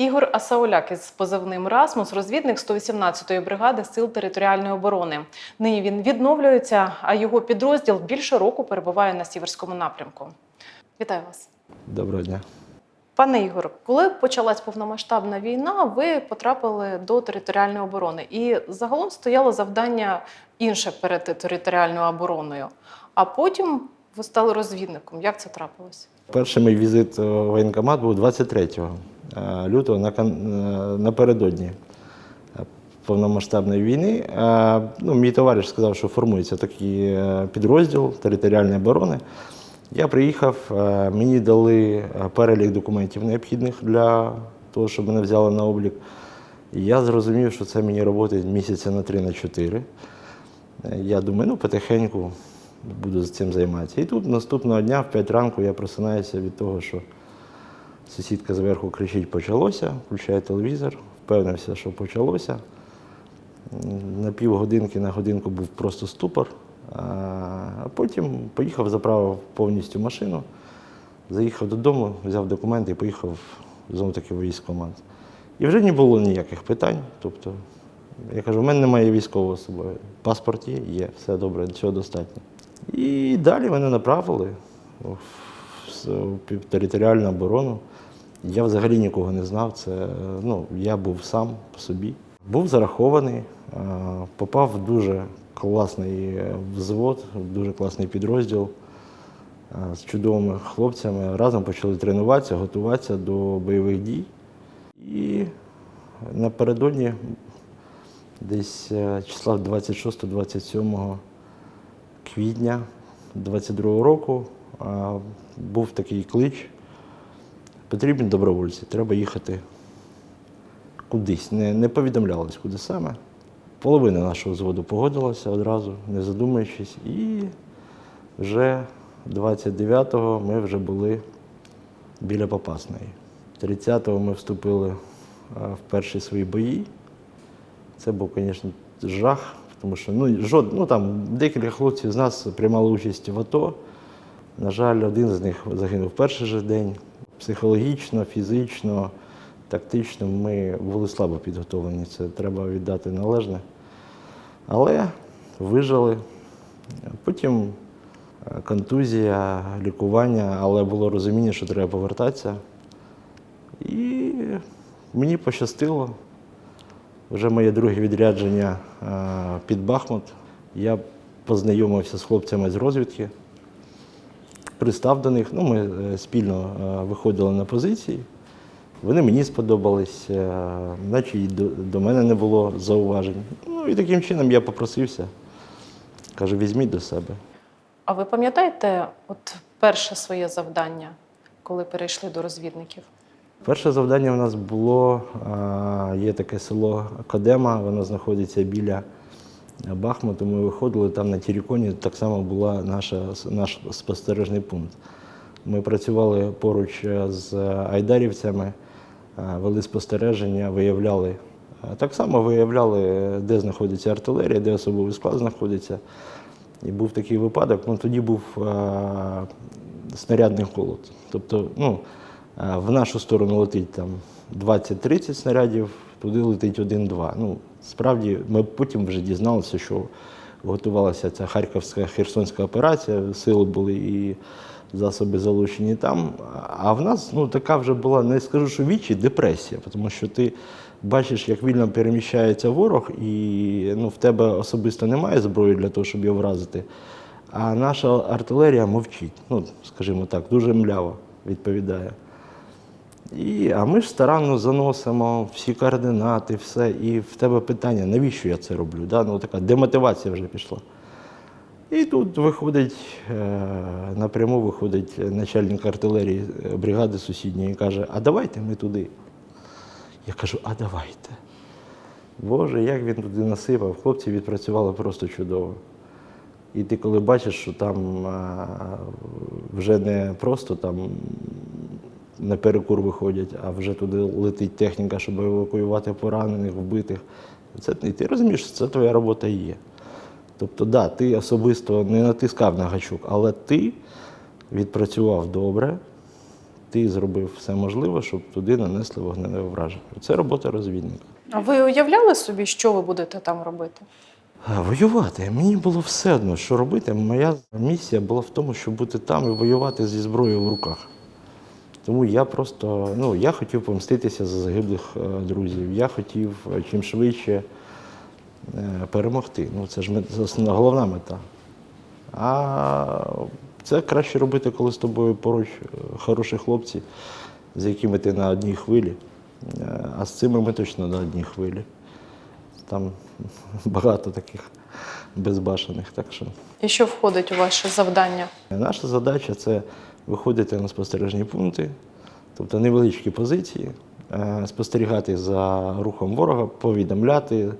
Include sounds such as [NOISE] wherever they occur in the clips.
Ігор Асауляк із позивним Расмус, розвідник 118-ї бригади Сил територіальної оборони. Нині він відновлюється, а його підрозділ більше року перебуває на сіверському напрямку. Вітаю вас. Доброго дня. Пане Ігор, коли почалась повномасштабна війна, ви потрапили до територіальної оборони, і загалом стояло завдання інше перед територіальною обороною. А потім ви стали розвідником. Як це трапилось? Перший мій візит в воєнкомат був 23 е, лютого на кон- е, напередодні е, повномасштабної війни. Е, Ну, мій товариш сказав, що формується такий е, підрозділ територіальної оборони. Я приїхав, е, мені дали е, перелік документів необхідних для того, щоб мене взяли на облік. І я зрозумів, що це мені роботи місяця на 3 на 4. Е, Я думаю, ну потихеньку буду з цим займатися. І тут наступного дня, в 5 ранку, я просинаюся від того, що сусідка зверху кричить почалося, включає телевізор, впевнився, що почалося. На півгодинки, на годинку був просто ступор. А потім поїхав, заправив повністю машину, заїхав додому, взяв документи і поїхав знову таки в військкомат. І вже не було ніяких питань. Тобто, я кажу, у мене немає військового з собою. Паспорт є, є, все добре, цього достатньо. І далі мене направили в в територіальну оборону. Я взагалі нікого не знав. Це, ну, я був сам по собі. Був зарахований, е, попав в дуже класний е, взвод, в дуже класний підрозділ е, з чудовими хлопцями. Разом почали тренуватися, готуватися до бойових дій. І напередодні, десь е, числа 26-27 квітня 22 року був такий клич. Потрібні добровольці, треба їхати кудись. Не, не повідомлялось, куди саме. Половина нашого взводу погодилася одразу, не задумуючись. І вже 29-го ми вже були біля Попасної. 30-го ми вступили в перші свої бої. Це був, звісно, жах, тому що ну, жод, ну, там, декілька хлопців з нас приймали участь в АТО. На жаль, один з них загинув перший же день. Психологічно, фізично, тактично ми були слабо підготовлені, це треба віддати належне. Але вижили. Потім е, контузія, лікування, але було розуміння, що треба повертатися. І мені пощастило. Вже моє друге відрядження е, під Бахмут. Я познайомився з хлопцями з розвідки, пристав до них. Ну, ми е, спільно е, виходили на позиції. Вони мені сподобались, е, наче і до, до мене не було зауважень. Ну і таким чином я попросився. Кажу, візьміть до себе. А ви пам'ятаєте, от перше своє завдання, коли перейшли до розвідників? Перше завдання у нас було, є таке село Кодема, воно знаходиться біля Бахмуту. Ми виходили там на Тіріконі, так само була наша, наш спостережний пункт. Ми працювали поруч з айдарівцями, вели спостереження, виявляли. Так само виявляли, де знаходиться артилерія, де особовий склад знаходиться. І був такий випадок, ну тоді був а, снарядний холод. Тобто, ну, а, в нашу сторону летить там 20-30 снарядів, туди летить 1-2. Ну, справді, ми потім вже дізналися, що готувалася ця Харківська Херсонська операція, сили були і засоби залучені там. А в нас ну, така вже була, не скажу, що вічі, депресія, тому що ти бачиш, як вільно переміщається ворог, і ну, в тебе особисто немає зброї для того, щоб його вразити. А наша артилерія мовчить, ну, скажімо так, дуже мляво відповідає. І, а ми ж старанно заносимо всі координати, все. І в тебе питання, навіщо я це роблю? Да? Ну, така демотивація вже пішла. І тут виходить, е, напряму виходить начальник артилерії е, бригади сусідньої і каже, а давайте ми туди. Я кажу, а давайте. Боже, як він туди насипав, хлопці відпрацювали просто чудово. І ти коли бачиш, що там вже не просто там на перекур виходять, а вже туди летить техніка, щоб евакуювати поранених, вбитих. Це, і ти розумієш, що це твоя робота і є. Тобто, да, ти особисто не натискав на гачок, але ти відпрацював добре, ти зробив все можливе, щоб туди нанесли вогневе враження. Це робота розвідника. А ви уявляли собі, що ви будете там робити? Воювати. Мені було все одно, що робити. Моя місія була в тому, щоб бути там і воювати зі зброєю в руках. Тому я просто ну, я хотів помститися за загиблих е, друзів. Я хотів е, чим швидше е, перемогти. Ну, це ж основна головна мета. А це краще робити, коли з тобою поруч хороші хлопці, з якими ти на одній хвилі. А з цими ми точно на одній хвилі. Там [LAUGHS] багато таких безбашених. Так що І що входить у ваше завдання? наша задача це виходити на спостережні пункти, тобто невеличкі позиції, е, спостерігати за рухом ворога, повідомляти,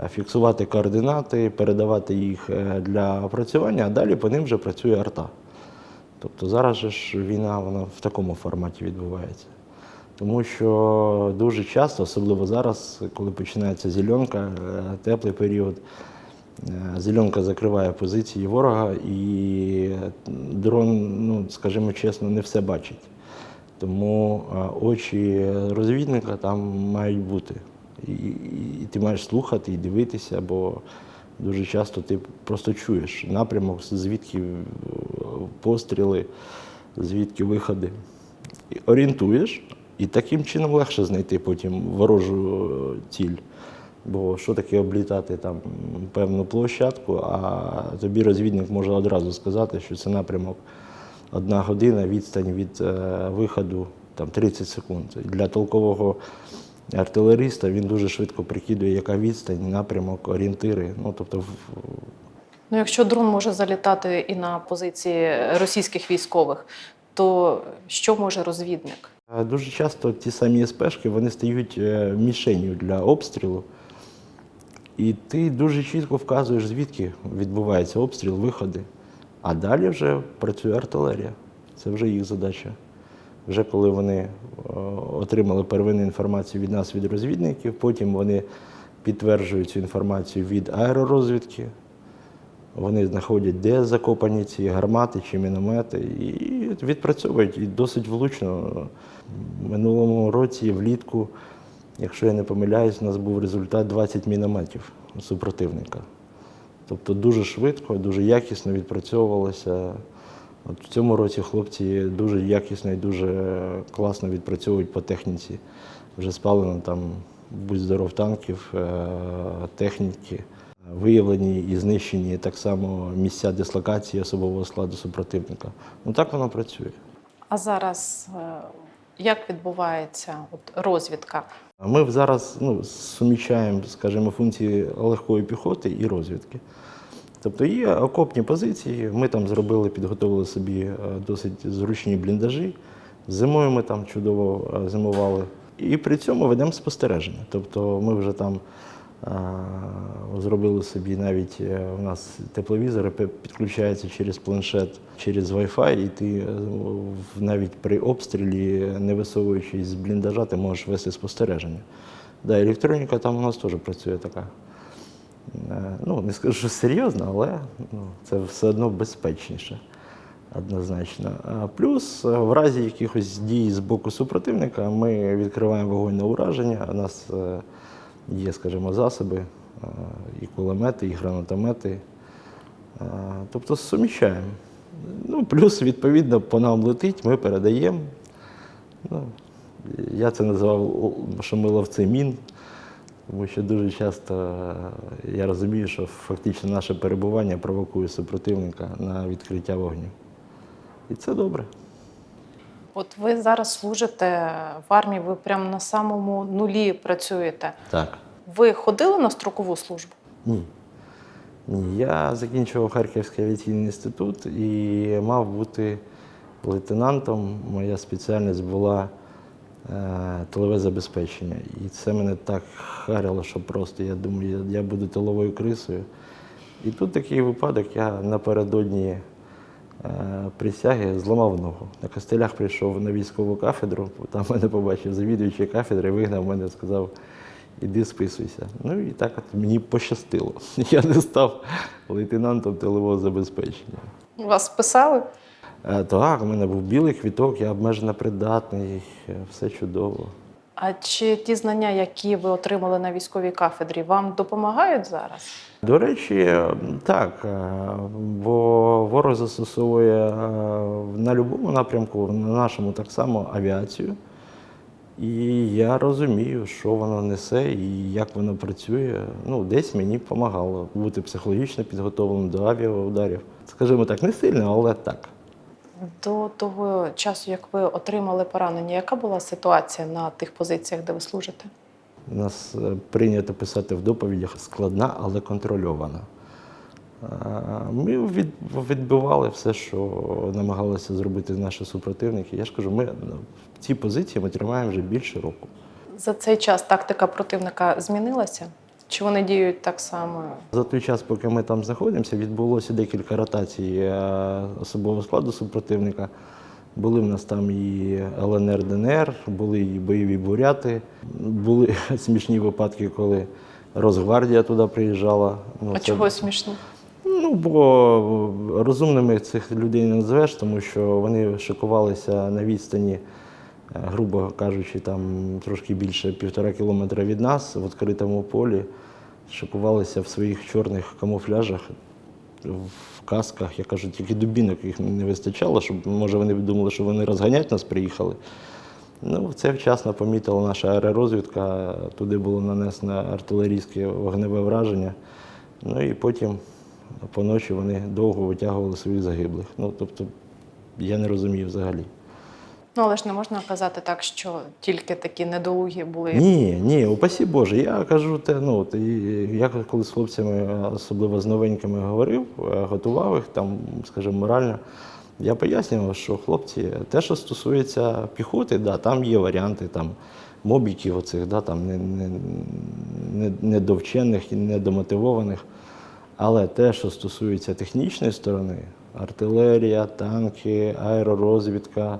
е, фіксувати координати, передавати їх е, для опрацювання, а далі по ним вже працює арта. Тобто зараз ж війна вона в такому форматі відбувається. Тому що дуже часто, особливо зараз, коли починається зеленка, теплий період, зеленка закриває позиції ворога, і дрон, ну скажімо чесно, не все бачить. Тому е, очі розвідника там мають бути. І, і, ти маєш слухати і дивитися, бо дуже часто ти просто чуєш напрямок, звідки е, постріли, звідки виходи. І орієнтуєш, і таким чином легше знайти потім ворожу е, ціль. Бо що таке облітати там певну площадку, а тобі розвідник може одразу сказати, що це напрямок одна година, відстань від е, виходу там 30 секунд. Для толкового артилериста він дуже швидко прикидує, яка відстань, напрямок, орієнтири. Ну, тобто, Ну, якщо дрон може залітати і на позиції російських військових, то що може розвідник? Е, Дуже часто ті самі СПшки вони стають е, мішенью для обстрілу. І ти дуже чітко вказуєш, звідки відбувається обстріл, виходи. А далі вже працює артилерія. Це вже їх задача. Вже коли вони е, отримали первинну інформацію від нас, від розвідників, потім вони підтверджують цю інформацію від аеророзвідки. Вони знаходять, де закопані ці гармати чи міномети, і відпрацьовують і досить влучно. Минулому році, влітку, якщо я не помиляюсь, у нас був результат 20 мінометів супротивника. Тобто дуже швидко, дуже якісно відпрацьовувалося. От в цьому році хлопці дуже якісно і дуже класно відпрацьовують по техніці. Вже спалено там будь здоров танків, е, техніки. Виявлені і знищені так само місця дислокації особового складу супротивника. Ну так воно працює. А зараз е, як відбувається от, розвідка? Ми зараз ну, сумічаємо, скажімо, функції легкої піхоти і розвідки. Тобто є окопні позиції, ми там зробили, підготовили собі е, досить зручні бліндажі. Зимою ми там чудово е, зимували. І при цьому ведемо спостереження. Тобто ми вже там зробили собі навіть е, у нас тепловізори підключаються через планшет, через Wi-Fi, і ти е, навіть при обстрілі, не висовуючись з бліндажа, ти можеш вести спостереження. Да, електроніка там у нас теж працює така. Е, Ну, не скажу, що серйозно, але ну, це все одно безпечніше, однозначно. Плюс, в разі якихось дій з боку супротивника, ми відкриваємо вогонь на ураження. У нас є, скажімо, засоби, е, і кулемети, і гранатомети. Е, Тобто суміщаємо. Ну, плюс, відповідно, по нам летить, ми передаємо. Ну, я це називав, що ми ловці мін. Тому що дуже часто е, я розумію, що фактично наше перебування провокує супротивника на відкриття вогню. І це добре. От ви зараз служите в армії, ви прямо на самому нулі працюєте. Так. Ви ходили на строкову службу? Ні. Ні. Я закінчував Харківський авіаційний інститут і мав бути лейтенантом. Моя спеціальність була е, тилове забезпечення. І це мене так харило, що просто я думаю, я, я буду тиловою крисою. І тут такий випадок, я напередодні присяги зламав ногу. На костелях прийшов на військову кафедру, там мене побачив завідуючий кафедри, вигнав мене, сказав, іди списуйся. Ну і так от мені пощастило. [LAUGHS] Я не став лейтенантом тилового забезпечення. Вас писали? Е, Так, у мене був білий квіток, я обмежено придатний, е, все чудово. А чи ті знання, які ви отримали на військовій кафедрі, вам допомагають зараз? До речі, так, е, бо ворог застосовує е, на будь-якому напрямку, на нашому так само авіацію. І я розумію, що воно несе і як воно працює. Ну, десь мені допомагало бути психологічно підготовленим до авіаударів. Скажімо так, не сильно, але так. До того часу, як ви отримали поранення, яка була ситуація на тих позиціях, де ви служите? У нас е, прийнято писати в доповідях складна, але контрольована. Е, Ми відбивали все, що намагалися зробити наші супротивники. Я ж кажу, ми ну, в цій позиції ми тримаємо вже більше року. За цей час тактика противника змінилася? Чи вони діють так само? За той час, поки ми там знаходимося, відбулося декілька ротацій е, особового складу супротивника. Були в нас там і ЛНР, ДНР, були і бойові буряти. Були [LAUGHS] смішні випадки, коли Росгвардія туди приїжджала. Ну, А це- чого смішно? Ну, бо розумними цих людей не назвеш, тому що вони шикувалися на відстані, грубо кажучи, там трошки більше півтора кілометра від нас в відкритому полі. Шикувалися в своїх чорних камуфляжах, в касках. Я кажу, тільки дубінок їх не вистачало, щоб може вони думали, що вони розганять нас приїхали. Ну, це вчасно помітила наша аеророзвідка. Туди було нанесено артилерійське вогневе враження. Ну і потім поночі вони довго витягували своїх загиблих. Ну, тобто, я не розумію взагалі. Ну але ж не можна казати так, що тільки такі недолугі були. Ні, ні, упасі Боже. Я кажу те, ну, і я коли з хлопцями, особливо з новенькими, говорив, е, готував їх там, скажімо, морально. Я пояснював, що хлопці, те, що стосується піхоти, да, там є варіанти там, мобіків оцих, да, там, не, не, не, недовчених і недомотивованих. Але те, що стосується технічної сторони, артилерія, танки, аеророзвідка,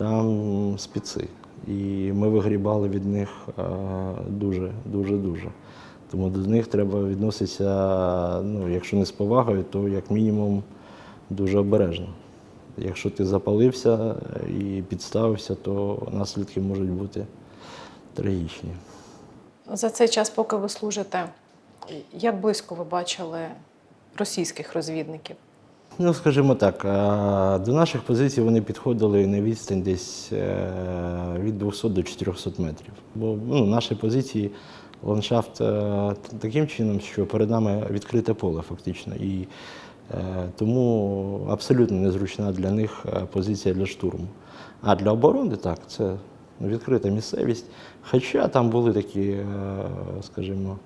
там спеці. І ми вигрібали від них е, дуже, дуже, дуже. Тому до них треба відноситися, ну, якщо не з повагою, то як мінімум дуже обережно. Якщо ти запалився і підставився, то наслідки можуть бути трагічні. За цей час, поки ви служите, як близько ви бачили російських розвідників? Ну, скажімо так, до наших позицій вони підходили на відстань десь е, від 200 до 400 метрів. Бо ну, наші позиції, ландшафт е, таким чином, що перед нами відкрите поле фактично. І е, тому абсолютно незручна для них позиція для штурму. А для оборони так, це відкрита місцевість. Хоча там були такі, скажімо,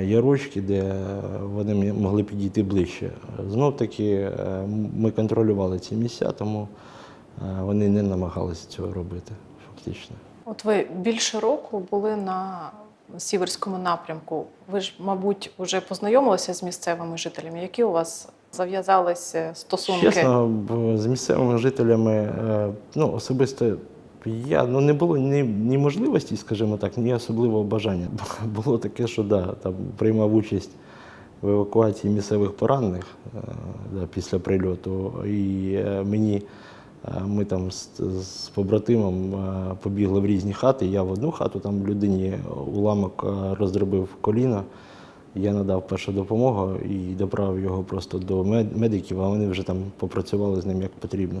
ярочки, де вони могли підійти ближче. Знов таки е, ми контролювали ці місця, тому е, вони не намагалися цього робити фактично. От ви більше року були на сіверському напрямку. Ви ж, мабуть, вже познайомилися з місцевими жителями. Які у вас зав'язалися стосунки? Чесно, з місцевими жителями, е, ну, особисто я ну, не було ні, ні можливості, скажімо так, ні особливого бажання. [LAUGHS] Було таке, що да, там приймав участь в евакуації місцевих поранених е, да, після прильоту. І е, мені е, ми там з, з побратимом побігли в різні хати. Я в одну хату, там людині уламок роздробив коліно. Я надав першу допомогу і доправив його просто до мед- медиків, а вони вже там попрацювали з ним як потрібно.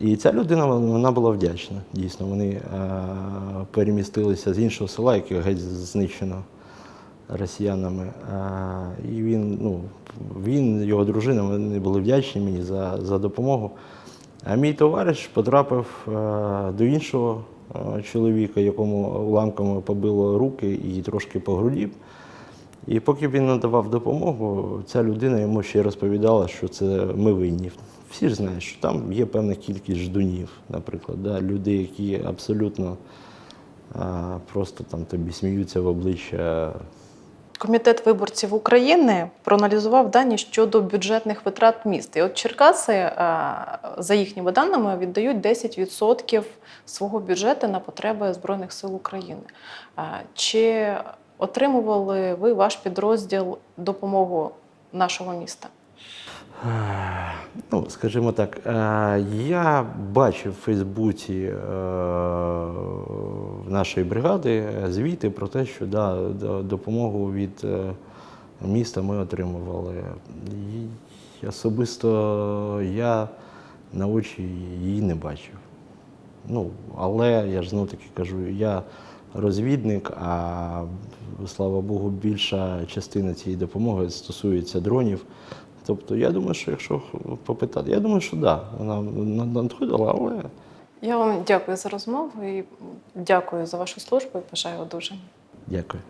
І ця людина вона була вдячна. Дійсно, вони е, перемістилися з іншого села, яке геть знищено росіянами. Е, і він, ну, він, його дружина, вони були вдячні мені за, за допомогу. А мій товариш потрапив е, до іншого чоловіка, якому уламками побило руки і трошки по груді. І поки він надавав допомогу, ця людина йому ще розповідала, що це ми винні. Всі ж знають, що там є певна кількість ждунів, наприклад, да? люди, які абсолютно а, просто там тобі сміються в обличчя. Комітет виборців України проаналізував дані щодо бюджетних витрат міст. І от Черкаси, за їхніми даними, віддають 10% свого бюджету на потреби Збройних сил України. Чи отримували ви ваш підрозділ допомогу нашого міста? Ну, скажімо так, е, я бачив в Фейсбуці е, нашої бригади звіти про те, що да, допомогу від е, міста ми отримували. І особисто я на очі її не бачив. Ну, але я ж знову таки кажу, я розвідник, а слава Богу, більша частина цієї допомоги стосується дронів. Тобто, я думаю, що якщо попитати, я думаю, що так, да, вона надходила, але Я вам дякую за розмову і дякую за вашу службу і бажаю одужання. дякую.